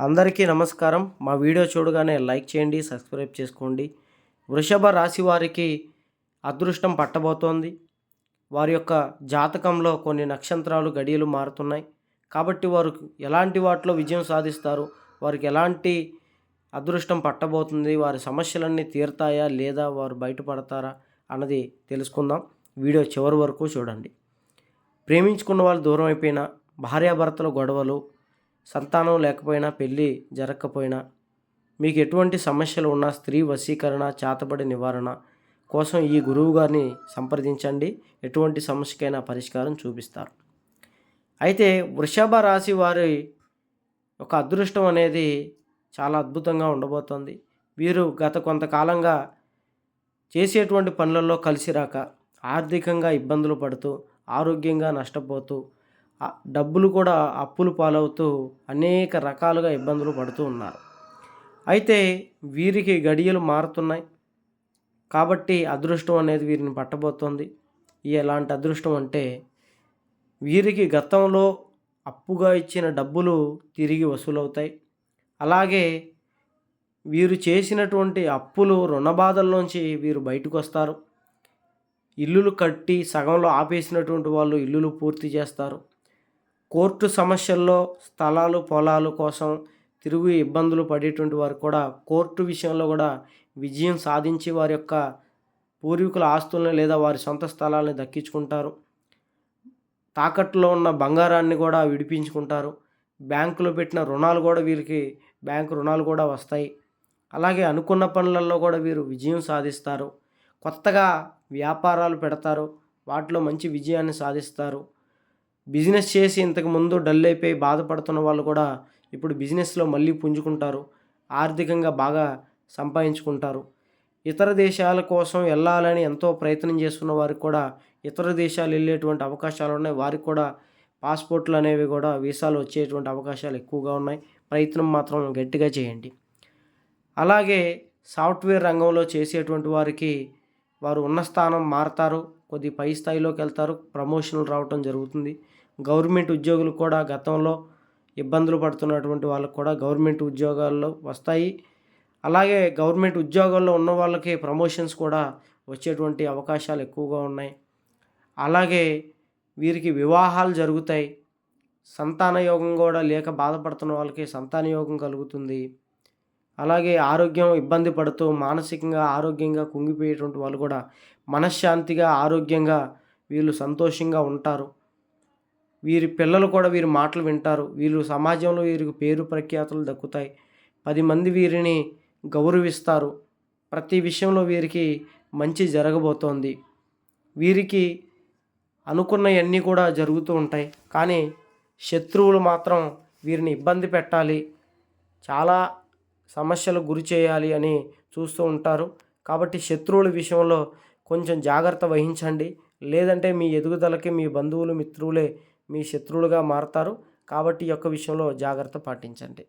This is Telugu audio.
అందరికీ నమస్కారం. మా వీడియో చూడగానే లైక్ చేయండి సబ్స్క్రైబ్ చేసుకోండి. వృషభ రాశి వారికి అదృష్టం పట్టబోతోంది. వారి యొక్క జాతకంలో కొన్ని నక్షత్రాలు గడియలు మారుతున్నాయి. కాబట్టి వారు ఎలాంటి వాటిలో విజయం సాధిస్తారు? వారికి ఎలాంటి అదృష్టం పట్టబోతుంది? వారి సమస్యలన్నీ తీరుతాయా? లేదా వారు బయటపడతారా? అన్నది తెలుసుకుందాం. వీడియో చివరి వరకు చూడండి. ప్రేమించుకున్న వాళ్ళు దూరం అయిపోయినా భార్యాభర్తల గొడవలు సంతానం లేకపోయినా పెళ్ళి జరగకపోయినా మీకు ఎటువంటి సమస్యలు ఉన్నా స్త్రీ వశీకరణ చేతబడి నివారణ కోసం ఈ గురువు గారిని సంప్రదించండి. ఎటువంటి సమస్యకైనా పరిష్కారం చూపిస్తారు. అయితే వృషభ రాశి వారి ఒక అదృష్టం అనేది చాలా అద్భుతంగా ఉండబోతోంది. వీరు గత కొంతకాలంగా చేసేటువంటి పనులలో కలిసి రాక ఆర్థికంగా ఇబ్బందులు పడుతూ ఆరోగ్యంగా నష్టపోతూ డబ్బులు కూడా అప్పులు పాలవుతూ అనేక రకాలుగా ఇబ్బందులు పడుతూ ఉన్నారు. అయితే వీరికి గడియలు మారుతున్నాయి. కాబట్టి అదృష్టం అనేది వీరిని పట్టబోతోంది. ఎలాంటి అదృష్టం అంటే వీరికి గతంలో అప్పుగా ఇచ్చిన డబ్బులు తిరిగి వసూలవుతాయి. అలాగే వీరు చేసినటువంటి అప్పులు రుణబాధల్లోంచి వీరు బయటకు వస్తారు ఇల్లులు కట్టి సగంలో ఆపేసినటువంటి వాళ్ళు ఇల్లులు పూర్తి చేస్తారు. కోర్టు సమస్యల్లో స్థలాలు పొలాలు కోసం తిరుగు ఇబ్బందులు పడేటువంటి వారు కూడా కోర్టు విషయంలో కూడా విజయం సాధించి వారి యొక్క పూర్వీకుల ఆస్తులను లేదా వారి సొంత స్థలాలను దక్కించుకుంటారు. తాకట్టులో ఉన్న బంగారాన్ని కూడా విడిపించుకుంటారు. బ్యాంకులో పెట్టిన రుణాలు కూడా వీరికి బ్యాంకు రుణాలు కూడా వస్తాయి. అలాగే అనుకున్న పనులలో కూడా వీరు విజయం సాధిస్తారు. కొత్తగా వ్యాపారాలు పెడతారు. వాటిలో మంచి విజయాన్ని సాధిస్తారు. బిజినెస్ చేసి ఇంతకు ముందు డల్ అయిపోయి బాధపడుతున్న వాళ్ళు కూడా ఇప్పుడు బిజినెస్లో మళ్ళీ పుంజుకుంటారు ఆర్థికంగా బాగా సంపాదించుకుంటారు. ఇతర దేశాల కోసం వెళ్ళాలని ఎంతో ప్రయత్నం చేస్తున్న వారికి కూడా ఇతర దేశాలు వెళ్ళేటువంటి అవకాశాలు ఉన్నాయి. వారికి కూడా పాస్పోర్ట్లు అనేవి కూడా వీసాలు వచ్చేటువంటి అవకాశాలు ఎక్కువగా ఉన్నాయి. ప్రయత్నం మాత్రం గట్టిగా చేయండి. అలాగే సాఫ్ట్వేర్ రంగంలో చేసేటువంటి వారికి వారు ఉన్న స్థానం మారతారు. కొద్ది పై స్థాయిలోకి వెళ్తారు. ప్రమోషన్లు రావటం జరుగుతుంది. గవర్నమెంట్ ఉద్యోగులు కూడా గతంలో ఇబ్బందులు పడుతున్నటువంటి వాళ్ళకు కూడా గవర్నమెంట్ ఉద్యోగాల్లో వస్తాయి. అలాగే గవర్నమెంట్ ఉద్యోగాల్లో ఉన్న వాళ్ళకి ప్రమోషన్స్ కూడా వచ్చేటువంటి అవకాశాలు ఎక్కువగా ఉన్నాయి. అలాగే వీరికి వివాహాలు జరుగుతాయి. సంతాన యోగం కూడా లేక బాధపడుతున్న వాళ్ళకి సంతాన యోగం కలుగుతుంది. అలాగే ఆరోగ్యం ఇబ్బంది పడుతూ మానసికంగా ఆరోగ్యంగా కుంగిపోయేటువంటి వాళ్ళు కూడా మనశ్శాంతిగా ఆరోగ్యంగా వీళ్ళు సంతోషంగా ఉంటారు. వీరి పిల్లలు కూడా వీరి మాటలు వింటారు. వీళ్ళు సమాజంలో వీరికి పేరు ప్రఖ్యాతులు దక్కుతాయి. పది మంది వీరిని గౌరవిస్తారు. ప్రతి విషయంలో వీరికి మంచి జరగబోతోంది. వీరికి అనుకున్నవన్నీ కూడా జరుగుతూ ఉంటాయి. కానీ శత్రువులు మాత్రం వీరిని ఇబ్బంది పెట్టాలి. చాలా సమస్యలు గురి చేయాలి అని చూస్తూ ఉంటారు. కాబట్టి శత్రువుల విషయంలో కొంచెం జాగ్రత్త వహించండి. లేదంటే మీ ఎదుగుదలకి మీ బంధువులు మిత్రులే మీ శత్రువులుగా మారతారు. కాబట్టి ఈ యొక్క విషయంలో జాగ్రత్త పాటించండి.